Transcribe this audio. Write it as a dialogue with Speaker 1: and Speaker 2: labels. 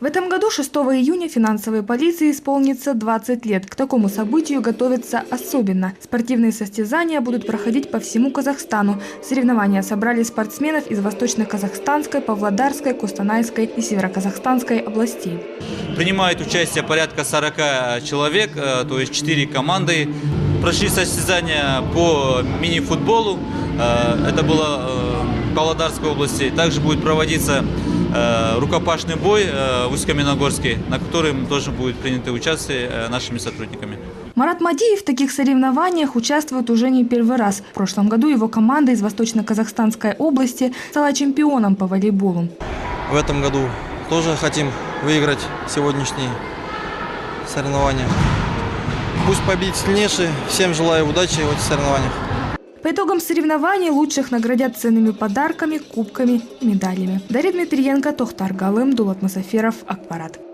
Speaker 1: В этом году 6 июня финансовой полиции исполнится 20 лет. К такому событию готовятся особенно. Спортивные состязания будут проходить по всему Казахстану. Соревнования собрали спортсменов из Восточно-Казахстанской, Павлодарской, Кустанайской и Североказахстанской областей.
Speaker 2: Принимает участие порядка 40 человек, э, то есть 4 команды. Прошли состязания по мини-футболу. Э, Это было э, в Павлодарской области. Также будет проводиться э, рукопашный бой э, в Усть-Каменогорске, на котором тоже будет принято участие э, нашими сотрудниками.
Speaker 1: Марат Мадиев в таких соревнованиях участвует уже не первый раз. В прошлом году его команда из Восточно-Казахстанской области стала чемпионом по волейболу.
Speaker 3: В этом году тоже хотим выиграть сегодняшние соревнования. Пусть победит сильнейший. Всем желаю удачи в этих соревнованиях.
Speaker 1: По итогам соревнований лучших наградят ценными подарками, кубками и медалями. Дарья Дмитриенко, Тохтар Галым, Дулат Масаферов, Акпарат.